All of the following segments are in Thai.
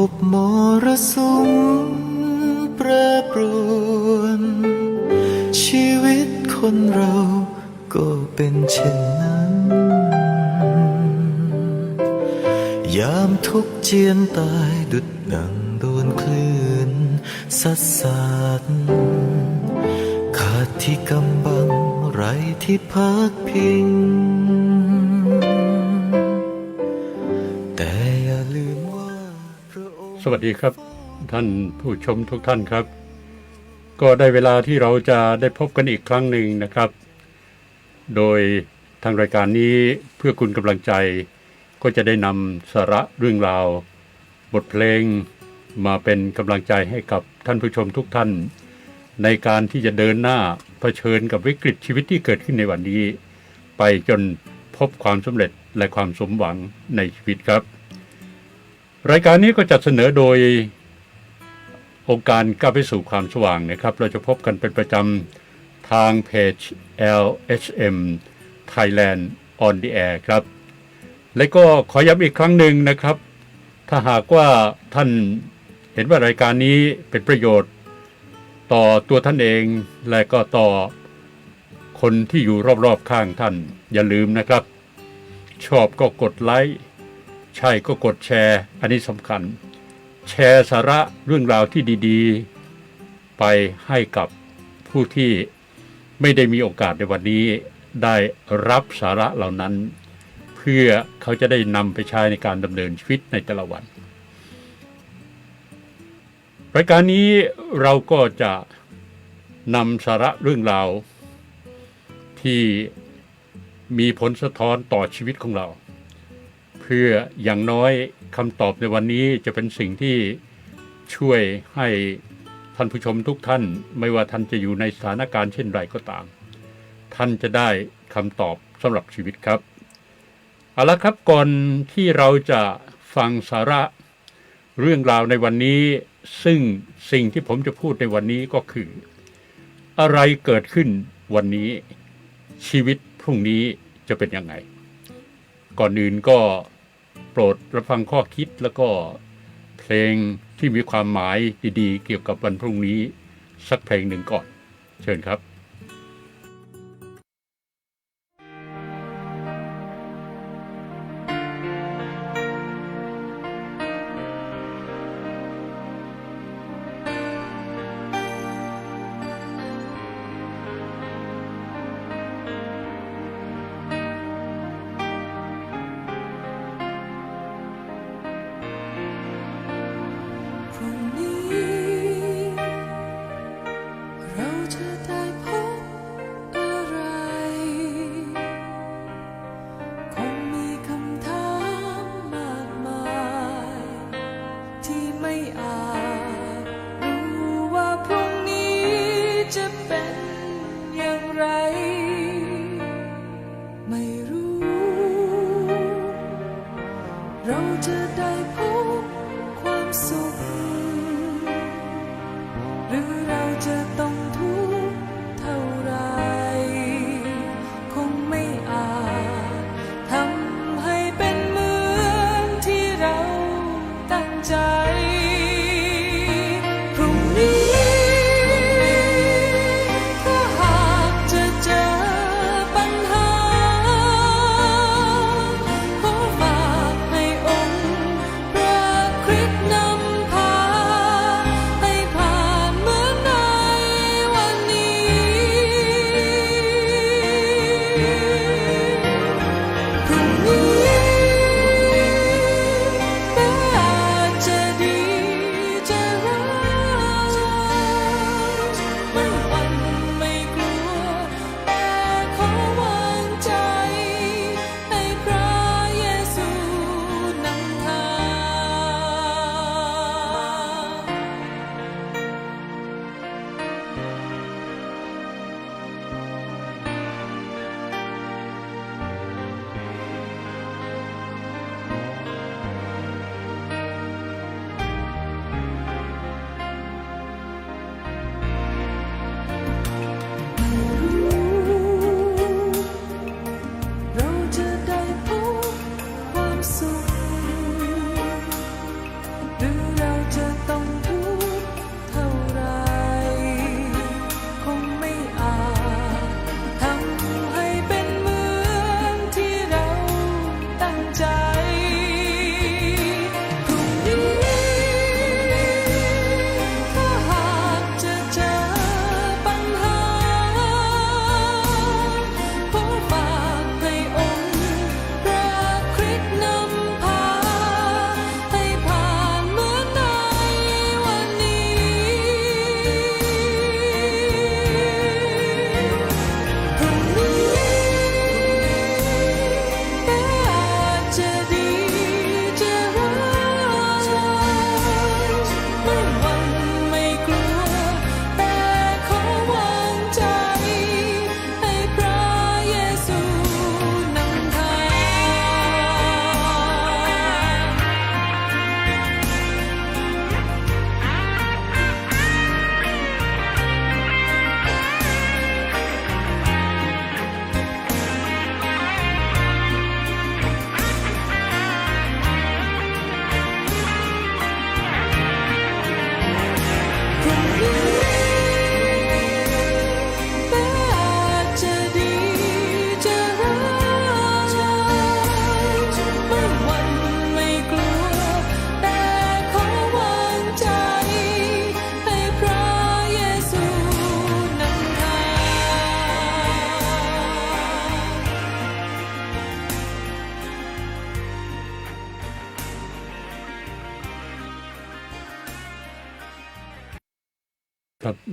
พบมรสุมแปรปรวนชีวิตคนเราก็เป็นเช่นนั้น ยามทุกเจียนตายดุดดังโดนคลื่นสัดสาดขาดที่กำบังไรที่พักพิง สวัสดีครับ ท่านผู้ชมทุกท่านครับ ก็ได้เวลาที่เราจะได้พบกันอีกครั้งหนึ่งนะครับ โดยทางรายการนี้เพื่อคุณกำลังใจ ก็จะได้นำสาระเรื่องราว บทเพลงมาเป็นกำลังใจให้กับท่านผู้ชมทุกท่าน ในการที่จะเดินหน้าเผชิญกับวิกฤตชีวิตที่เกิดขึ้นในวันนี้ ไปจนพบความสำเร็จและความสมหวังในชีวิตครับ รายการนี้ก็จัดเสนอโดยองค์การก้าวไปสู่ความสว่างนะครับ เราจะพบกันเป็นประจำทางเพจ LHM Thailand on the air ครับ และก็ขอย้ำอีกครั้งหนึ่งนะครับ ถ้าหากว่าท่านเห็นว่ารายการนี้เป็นประโยชน์ ต่อตัวท่านเอง และก็ต่อคนที่อยู่รอบๆข้างท่าน อย่าลืมนะครับ ชอบก็กดไลค์ ใช่ก็กดแชร์ อันนี้สำคัญ แชร์สาระเรื่องราวที่ดีๆ ไปให้กับผู้ที่ไม่ได้มีโอกาสในวันนี้ ได้รับสาระเหล่านั้น เพื่อเขาจะได้นำไปใช้ในการดำเนินชีวิตในแต่ละวันรายการนี้เราก็จะนำสาระเรื่องราวที่มีผลสะท้อนต่อชีวิตของเรา เพื่ออย่างน้อยคำตอบในวันนี้จะเป็นสิ่งที่ช่วยให้ท่านผู้ชมทุกท่าน ไม่ว่าท่านจะอยู่ในสถานการณ์เช่นไรก็ตาม ท่านจะได้คำตอบสำหรับชีวิตครับเอาละครับก่อนที่เราจะฟังสาระเรื่องราวในวันนี้ ซึ่งสิ่งที่ผมจะพูดในวันนี้ก็คือ อะไรเกิดขึ้นวันนี้ชีวิตพรุ่งนี้จะเป็นยังไง ก่อนอื่นก็ โปรดรับฟังข้อคิดแล้วก็เพลงที่มีความหมายดีๆ เกี่ยวกับวันพรุ่งนี้ สักเพลงหนึ่งก่อน เชิญครับ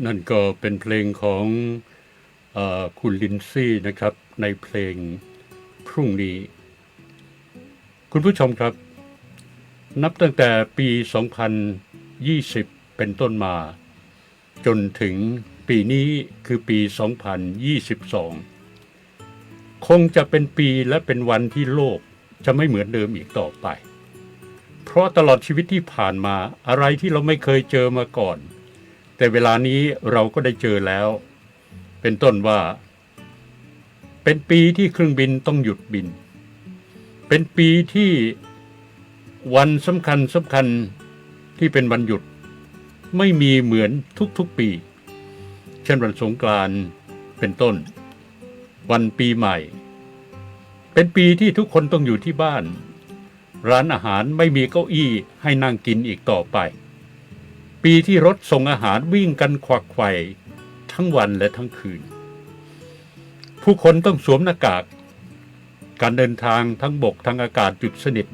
นั่นก็เป็นเพลงของอคุณลินซี่นะครับในเพลงพรุ่งนี้ คุณผู้ชมครับ นับตั้งแต่ปี 2020 เป็นต้นมา จนถึงปีนี้คือปี 2022 คงจะเป็นปีและเป็นวันที่โลกจะไม่เหมือนเดิมอีกต่อไป เพราะตลอดชีวิตที่ผ่านมาอะไรที่เราไม่เคยเจอมาก่อน แต่เวลานี้เราก็ได้เจอแล้ว เป็นต้นว่า เป็นปีที่เครื่องบินต้องหยุดบิน เป็นปีที่วันสำคัญสำคัญที่เป็นวันหยุด ไม่มีเหมือนทุกๆปี เช่นวันสงกรานต์เป็นต้น วันปีใหม่ เป็นปีที่ทุกคนต้องอยู่ที่บ้าน ร้านอาหารไม่มีเก้าอี้ให้นั่งกินอีกต่อไป ปีที่รถส่งอาหารวิ่งกันควักไข่ทั้งวันและทั้งคืน ผู้คนต้องสวมหน้ากาก การเดินทางทั้งบกทั้งอากาศหยุดสนิท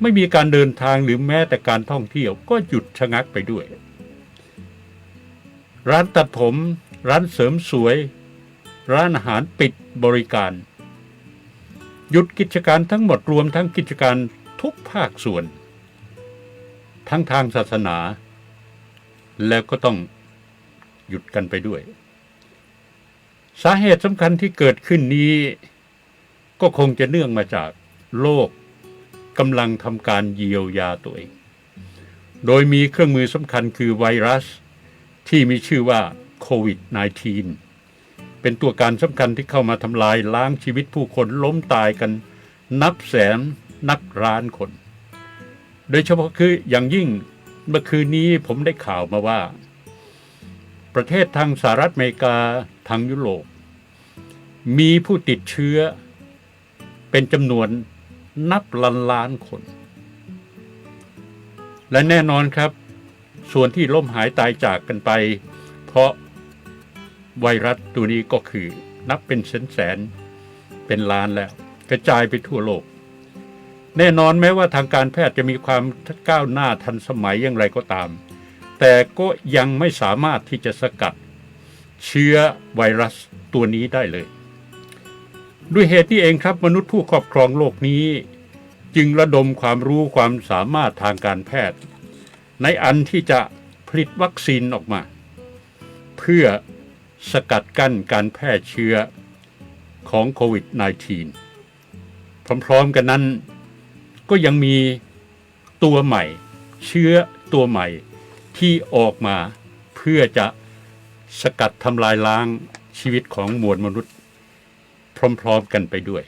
ไม่มีการเดินทางหรือแม้แต่การท่องเที่ยวก็หยุดชะงักไปด้วย ร้านตัดผม ร้านเสริมสวย ร้านอาหารปิดบริการ หยุดกิจการทั้งหมดรวมทั้งกิจการทุกภาคส่วน ทั้งทางศาสนา แล้วก็ต้องหยุดกันไปด้วย สาเหตุสำคัญที่เกิดขึ้นนี้ ก็คงจะเนื่องมาจากโลกกำลังทำการเยียวยาตัวเอง โดยมีเครื่องมือสำคัญคือไวรัสที่มีชื่อว่าโควิด -19 เป็นตัวการสำคัญที่เข้ามาทำลายล้างชีวิตผู้คนล้มตายกันนับแสนนับล้านคน โดยเฉพาะคืออย่างยิ่ง เมื่อคืนนี้ผมได้ข่าวมาว่า ประเทศทางสหรัฐอเมริกาทางยุโรป มีผู้ติดเชื้อ เป็นจำนวนนับล้านล้านคน และแน่นอนครับ ส่วนที่ล้มหายตายจากกันไป เพราะไวรัสตัวนี้ก็คือนับเป็นแสนแสนเป็นล้านแล้ว กระจายไปทั่วโลก แน่นอนแม้ว่าทางการแพทย์จะมีความก้าวหน้าทันสมัยอย่างไรก็ตาม แต่ก็ยังไม่สามารถที่จะสกัดเชื้อไวรัสตัวนี้ได้เลย ด้วยเหตุนี้เองครับมนุษย์ผู้ครอบครองโลกนี้ จึงระดมความรู้ความสามารถทางการแพทย์ ในอันที่จะผลิตวัคซีนออกมา เพื่อสกัดกั้นการแพร่เชื้อของโควิด -19 พร้อมๆกันนั้น ก็ยังมีตัวใหม่ เชื้อตัวใหม่ที่ออกมาเพื่อจะสกัดทำลายล้างชีวิตของมวลมนุษย์ พร้อมๆกันไปด้วย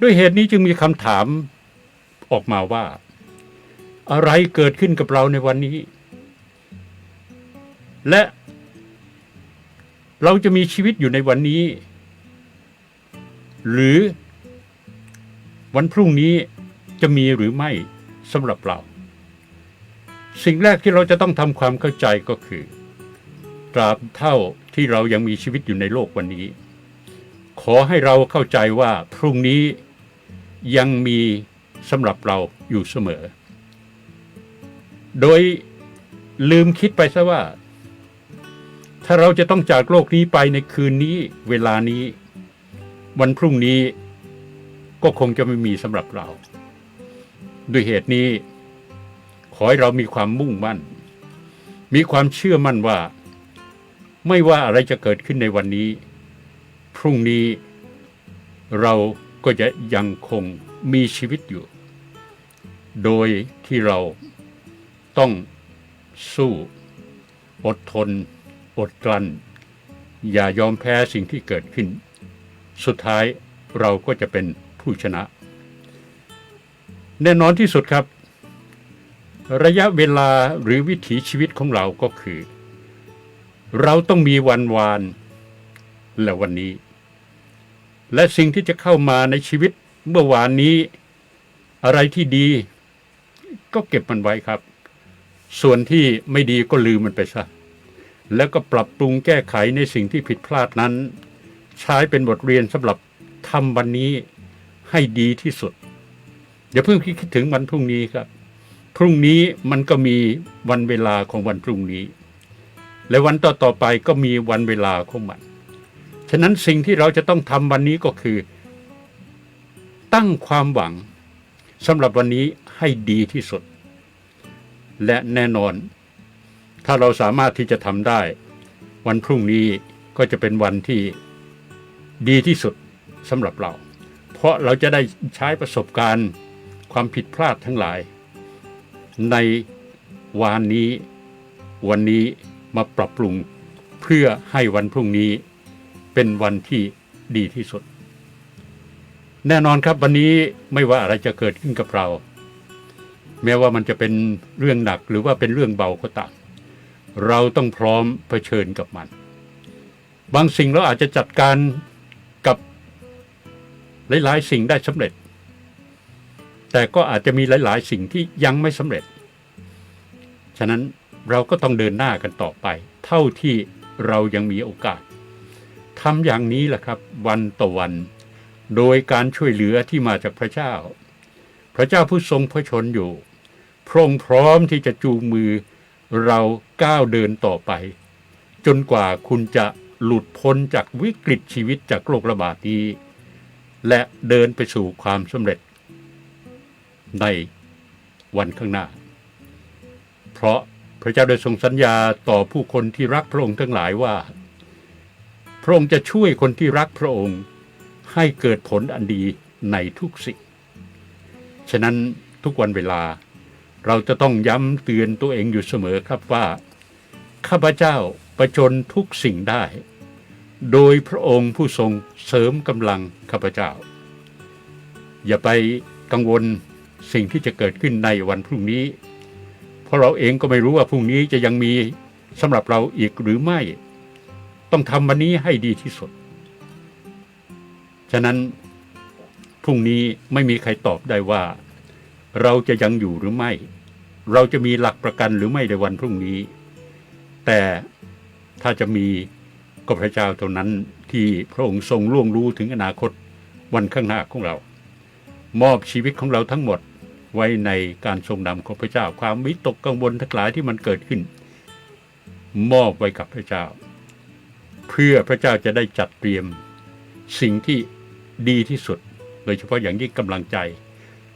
ด้วยเหตุนี้จึงมีคำถามออกมาว่า อะไรเกิดขึ้นกับเราในวันนี้ และเราจะมีชีวิตอยู่ในวันนี้ หรือ วันพรุ่งนี้จะมีหรือไม่สำหรับเรา สิ่งแรกที่เราจะต้องทำความเข้าใจก็คือ ตราบเท่าที่เรายังมีชีวิตอยู่ในโลกวันนี้ ขอให้เราเข้าใจว่าพรุ่งนี้ยังมีสำหรับเราอยู่เสมอ โดยลืมคิดไปซะว่า ถ้าเราจะต้องจากโลกนี้ไปในคืนนี้เวลานี้ วันพรุ่งนี้ ก็คงจะไม่มีสำหรับเรา ด้วยเหตุนี้ ขอให้เรามีความมุ่งมั่น มีความเชื่อมั่นว่า ไม่ว่าอะไรจะเกิดขึ้นในวันนี้ พรุ่งนี้เราก็จะยังคงมีชีวิตอยู่ โดยที่เราต้องสู้ อดทน อดกลั้น อย่ายอมแพ้สิ่งที่เกิดขึ้น สุดท้ายเราก็จะเป็น ผู้ชนะ แน่นอนที่สุดครับ ระยะเวลาหรือวิถีชีวิตของเราก็คือ เราต้องมีวันวานและวันนี้ และสิ่งที่จะเข้ามาในชีวิตเมื่อวานนี้ อะไรที่ดี ก็เก็บมันไว้ครับ ส่วนที่ไม่ดีก็ลืมมันไปซะแล้วก็ปรับปรุงแก้ไขในสิ่งที่ผิดพลาดนั้น ใช้เป็นบทเรียนสำหรับทำวันนี้ ให้ดีที่สุดอย่าเพิ่งคิดถึงวันพรุ่งนี้ครับ พรุ่งนี้มันก็มีวันเวลาของวันพรุ่งนี้ และวันต่อๆไปก็มีวันเวลาของมัน ฉะนั้นสิ่งที่เราจะต้องทำวันนี้ก็คือ ตั้งความหวังสำหรับวันนี้ให้ดีที่สุด และแน่นอน ถ้าเราสามารถที่จะทำได้ วันพรุ่งนี้ก็จะเป็นวันที่ดีที่สุดสำหรับเรา เพราะเราจะได้ใช้ประสบการณ์ความผิดพลาดทั้งหลาย ในวานนี้วันนี้มาปรับปรุงเพื่อให้วันพรุ่งนี้เป็นวันที่ดีที่สุด แน่นอนครับวันนี้ไม่ว่าอะไรจะเกิดขึ้นกับเรา แม้ว่ามันจะเป็นเรื่องหนักหรือว่าเป็นเรื่องเบาก็ตามเราต้องพร้อมเผชิญกับมัน บางสิ่งเราอาจจะจัดการ หลายๆ สิ่งได้สำเร็จ แต่ก็อาจจะมีหลาย ๆ สิ่งที่ยังไม่สำเร็จ ฉะนั้นเราก็ต้องเดินหน้ากันต่อไป เท่าที่เรายังมีโอกาสทำอย่างนี้แหละครับ วันต่อวัน โดยการช่วยเหลือที่มาจากพระเจ้า พระเจ้าผู้ทรงพระชนอยู่ พระองค์พร้อมที่จะจูงมือเราก้าวเดินต่อไป จนกว่าคุณจะหลุดพ้นจากวิกฤตชีวิตจากโรคระบาดนี้ และเดินไปสู่ความสำเร็จ ในวันข้างหน้า เพราะพระเจ้าได้ทรงสัญญาต่อผู้คนที่รักพระองค์ทั้งหลายว่า พระองค์จะช่วยคนที่รักพระองค์ให้เกิดผลอันดีในทุกสิ่ง ฉะนั้นทุกวันเวลาเราจะต้องย้ำเตือนตัวเองอยู่เสมอครับว่า ข้าพเจ้าประจนทุกสิ่งได้ โดยพระองค์ผู้ทรงเสริมกำลังข้าพเจ้า อย่าไปกังวลสิ่งที่จะเกิดขึ้นในวันพรุ่งนี้ เพราะเราเองก็ไม่รู้ว่าพรุ่งนี้จะยังมีสำหรับเราอีกหรือไม่ ต้องทำวันนี้ให้ดีที่สุด ฉะนั้นพรุ่งนี้ไม่มีใครตอบได้ว่า เราจะยังอยู่หรือไม่ เราจะมีหลักประกันหรือไม่ในวันพรุ่งนี้ แต่ถ้าจะมี ก็พระเจ้าเท่านั้นที่พระองค์ทรงล่วงรู้ถึงอนาคตวันข้างหน้าของเรา มอบชีวิตของเราทั้งหมดไว้ในการทรงนำของพระเจ้า ความวิตกกังวลทั้งหลายที่มันเกิดขึ้น มอบไว้กับพระเจ้า เพื่อพระเจ้าจะได้จัดเตรียมสิ่งที่ดีที่สุด โดยเฉพาะอย่างยิ่งกำลังใจ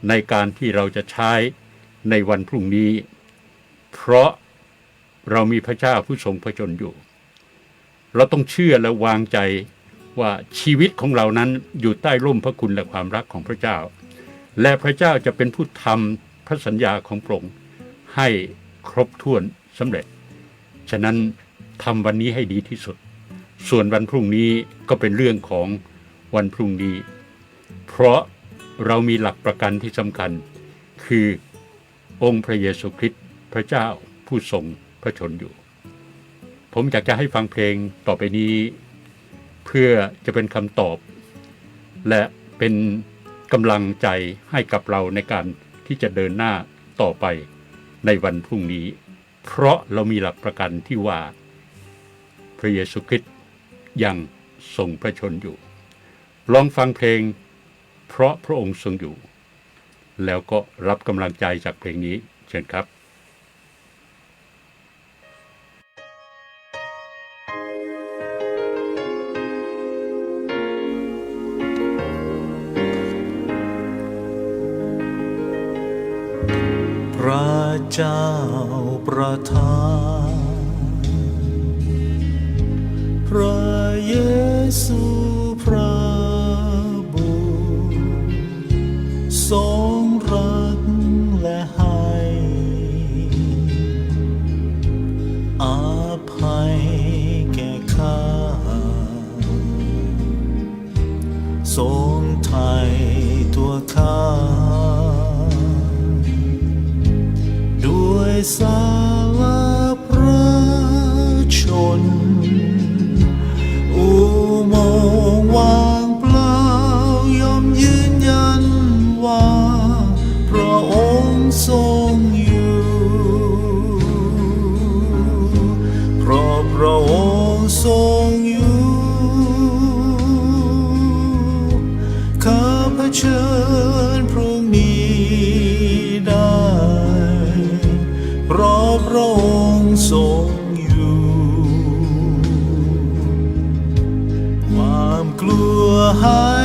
ในการที่เราจะใช้ในวันพรุ่งนี้ เพราะเรามีพระเจ้าผู้ทรงพระชนอยู่ เราต้องเชื่อและวางใจว่าชีวิตของเรานั้นอยู่ใต้ร่มพระคุณและความรักของพระเจ้า และพระเจ้าจะเป็นผู้ทำพระสัญญาของพระองค์ให้ครบถ้วนสำเร็จ ฉะนั้นทำวันนี้ให้ดีที่สุด ส่วนวันพรุ่งนี้ก็เป็นเรื่องของวันพรุ่งนี้ เพราะเรามีหลักประกันที่สำคัญ คือองค์พระเยซูคริสต์พระเจ้าผู้ทรงพระชนอยู่ ผมอยากจะให้ฟังเพลงต่อไปนี้ เพื่อจะเป็นคำตอบ และเป็นกำลังใจให้กับเราในการที่จะเดินหน้าต่อไปในวันพรุ่งนี้ เพราะเรามีหลักประกันที่ว่า พระเยซูคริสต์ยังทรงพระชนอยู่ ลองฟังเพลง เพราะพระองค์ทรงอยู่ แล้วก็รับกำลังใจจากเพลงนี้เชิญครับ เจ้าประทานพระเยซู พระองค์ทรงอยู่ ความกลัวหาย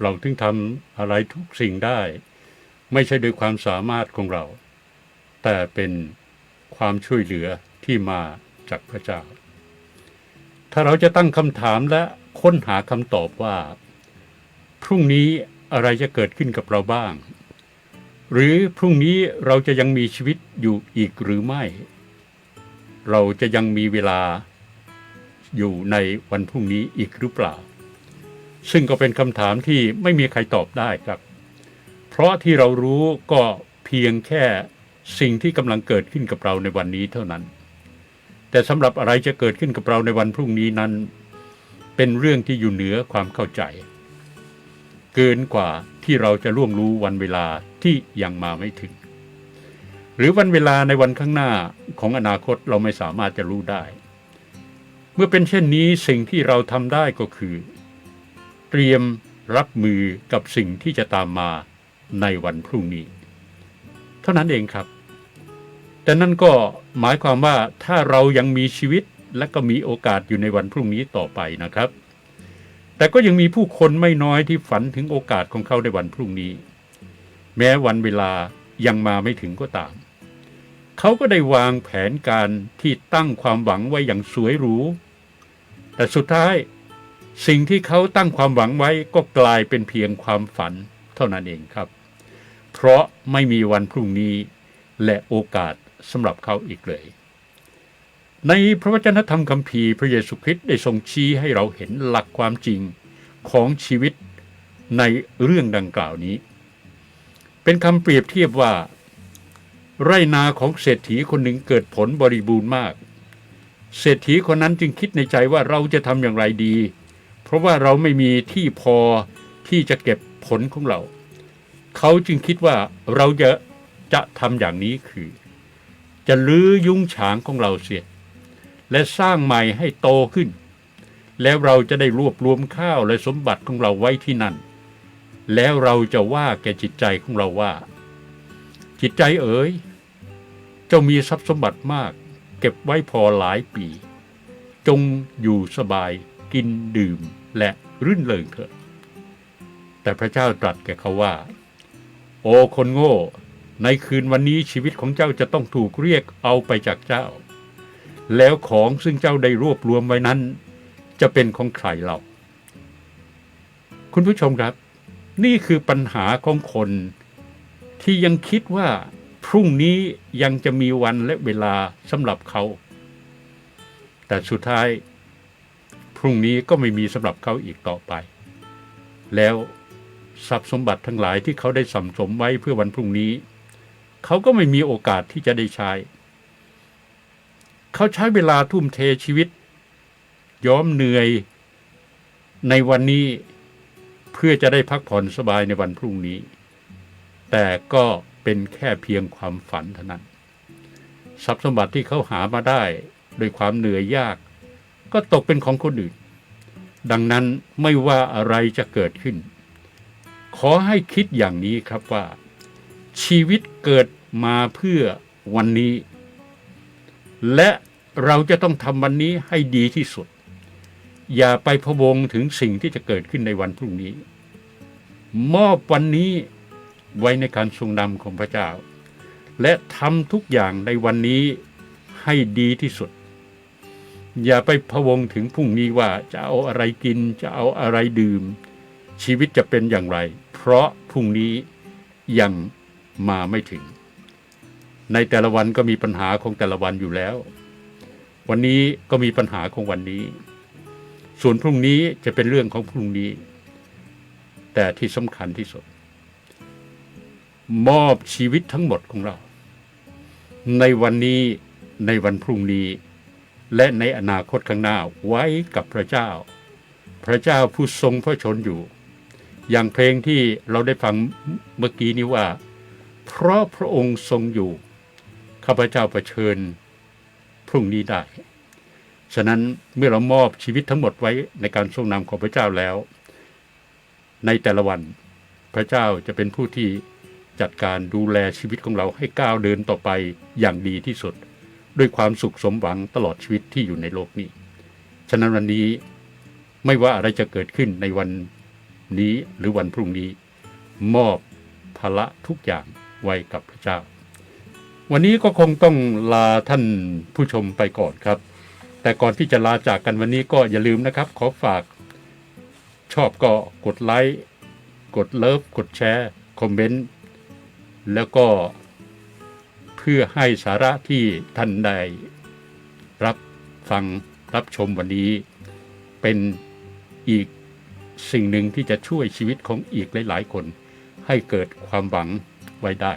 เราถึงทำอะไรทุกสิ่งได้ ไม่ใช่โดยความสามารถของเรา แต่เป็นความช่วยเหลือที่มาจากพระเจ้า ถ้าเราจะตั้งคำถามและค้นหาคำตอบว่า พรุ่งนี้อะไรจะเกิดขึ้นกับเราบ้าง หรือพรุ่งนี้เราจะยังมีชีวิตอยู่อีกหรือไม่ เราจะยังมีเวลาอยู่ในวันพรุ่งนี้อีกหรือเปล่า ซึ่งก็เป็นคำถามที่ไม่มีใครตอบได้ครับ เพราะที่เรารู้ก็เพียงแค่สิ่งที่กำลังเกิดขึ้นกับเราในวันนี้เท่านั้น แต่สำหรับอะไรจะเกิดขึ้นกับเราในวันพรุ่งนี้นั้น เป็นเรื่องที่อยู่เหนือความเข้าใจ เกินกว่าที่เราจะร่วงรู้วันเวลาที่ยังมาไม่ถึง หรือวันเวลาในวันข้างหน้าของอนาคตเราไม่สามารถจะรู้ได้ เมื่อเป็นเช่นนี้สิ่งที่เราทำได้ก็คือ เตรียมรับมือกับสิ่งที่จะตามมาในวันพรุ่งนี้ เท่านั้นเองครับ แต่นั่นก็หมายความว่าถ้าเรายังมีชีวิตและก็มีโอกาสอยู่ในวันพรุ่งนี้ต่อไปนะครับ แต่ก็ยังมีผู้คนไม่น้อยที่ฝันถึงโอกาสของเขาในวันพรุ่งนี้ แม้วันเวลายังมาไม่ถึงก็ตาม เขาก็ได้วางแผนการที่ตั้งความหวังไว้อย่างสวยหรู แต่สุดท้าย สิ่งที่เขาตั้งความหวังไว้ก็กลายเป็นเพียงความฝันเท่านั้นเองครับ เพราะไม่มีวันพรุ่งนี้และโอกาสสำหรับเขาอีกเลย ในพระวจนะธรรมคัมภีร์พระเยซูคริสต์ได้ทรงชี้ให้เราเห็นหลักความจริงของชีวิตในเรื่องดังกล่าวนี้ เป็นคำเปรียบเทียบว่า ไรนาของเศรษฐีคนหนึ่งเกิดผลบริบูรณ์มาก เศรษฐีคนนั้นจึงคิดในใจว่าเราจะทำอย่างไรดี เพราะว่าเราไม่มีที่พอที่จะเก็บผลของเรา เขาจึงคิดว่าเราจะจะทำอย่างนี้คือ จะลื้อยุ้งฉางของเราเสีย และสร้างใหม่ให้โตขึ้น แล้วเราจะได้รวบรวมข้าวและสมบัติของเราไว้ที่นั่น แล้วเราจะว่าแก่จิตใจของเราว่า จิตใจเอ๋ยเจ้ามีทรัพย์สมบัติมาก เก็บไว้พอหลายปี จงอยู่สบายกินดื่ม และรื่นเริงเถิดแต่พระเจ้าตรัสแก่เขาว่า โอ้คนโง่ ในคืนวันนี้ชีวิตของเจ้าจะต้องถูกเรียกเอาไปจากเจ้า แล้วของซึ่งเจ้าได้รวบรวมไว้นั้น จะเป็นของใครเราคุณผู้ชมครับ นี่คือปัญหาของคนที่ยังคิดว่าพรุ่งนี้ยังจะมีวันและเวลาสำหรับเขา แต่สุดท้าย พรุ่งนี้ก็ไม่มีสำหรับเขาอีกต่อไป แล้วทรัพย์สมบัติทั้งหลายที่เขาได้สัมสมไว้เพื่อวันพรุ่งนี้ เขาก็ไม่มีโอกาสที่จะได้ใช้ เขาใช้เวลาทุ่มเทชีวิต ย้อมเหนื่อย ในวันนี้เพื่อจะได้พักผ่อนสบายในวันพรุ่งนี้ แต่ก็เป็นแค่เพียงความฝันเท่านั้น ทรัพย์สมบัติที่เขาหามาได้โดยความเหนื่อยยาก ก็ตกเป็นของคนอื่น ดังนั้นไม่ว่าอะไรจะเกิดขึ้น ขอให้คิดอย่างนี้ครับว่า ชีวิตเกิดมาเพื่อวันนี้ และเราจะต้องทำวันนี้ให้ดีที่สุด อย่าไปพะวงถึงสิ่งที่จะเกิดขึ้นในวันพรุ่งนี้ มอบวันนี้ไว้ในการทรงนำของพระเจ้า และทำทุกอย่างในวันนี้ให้ดีที่สุด อย่าไปพะวงถึงพรุ่งนี้ว่าจะเอาอะไรกินจะเอาอะไรดื่ม ชีวิตจะเป็นอย่างไร เพราะพรุ่งนี้ยังมาไม่ถึง ในแต่ละวันก็มีปัญหาของแต่ละวันอยู่แล้ว วันนี้ก็มีปัญหาของวันนี้ ส่วนพรุ่งนี้จะเป็นเรื่องของพรุ่งนี้ แต่ที่สำคัญที่สุด มอบชีวิตทั้งหมดของเรา ในวันนี้ในวันพรุ่งนี้ และในอนาคตข้างหน้าไว้กับพระเจ้า พระเจ้าผู้ทรงพระชนอยู่ อย่างเพลงที่เราได้ฟังเมื่อกี้นี้ว่า เพราะพระองค์ทรงอยู่ ข้าพเจ้าเผชิญพรุ่งนี้ได้ ฉะนั้นเมื่อเรามอบชีวิตทั้งหมดไว้ในการทรงนำของพระเจ้าแล้ว ในแต่ละวันพระเจ้าจะเป็นผู้ที่จัดการดูแลชีวิตของเราให้ก้าวเดินต่อไปอย่างดีที่สุด ด้วยความสุขสมหวังตลอดชีวิตที่อยู่ในโลกนี้ ฉะนั้นวันนี้ไม่ว่าอะไรจะเกิดขึ้นในวันนี้หรือวันพรุ่งนี้ มอบภาระทุกอย่างไว้กับพระเจ้า วันนี้ก็คงต้องลาท่านผู้ชมไปก่อนครับ แต่ก่อนที่จะลาจากกันวันนี้ก็อย่าลืมนะครับ ขอฝาก ชอบก็กดไลค์กดเลิฟกดแชร์ คอมเมนต์ แล้วก็ เพื่อให้สาระที่ท่านได้รับฟังรับชมวันนี้ เป็นอีกสิ่งหนึ่งที่จะช่วยชีวิตของอีกหลาย ๆ คน ให้เกิดความหวังไว้ได้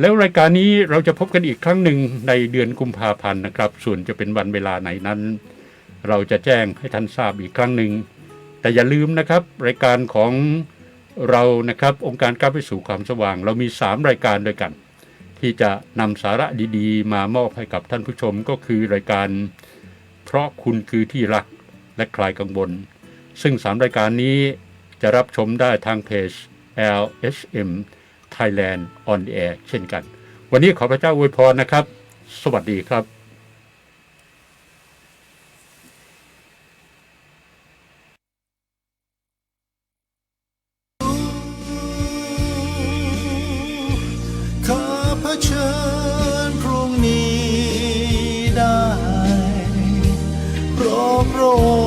แล้วรายการนี้เราจะพบกันอีกครั้งหนึ่งในเดือนกุมภาพันธ์นะครับ ส่วนจะเป็นวันเวลาไหนนั้น เราจะแจ้งให้ท่านทราบอีกครั้งหนึ่งแต่อย่าลืมนะครับ รายการของ เรานะครับองค์การก้าวไปสู่ความสว่าง เรามี 3 รายการด้วยกัน ที่จะนำสาระดีๆ มามอบให้กับท่านผู้ชมก็คือรายการ เพราะคุณคือที่รักและคลายกังวลซึ่ง 3 รายการนี้จะรับชมได้ทางเพจ LSM Thailand on Air เช่นกัน วันนี้ขอพระเจ้าอวยพรนะครับ สวัสดีครับ เชิญพรุ่งนี้ได้ราะพระ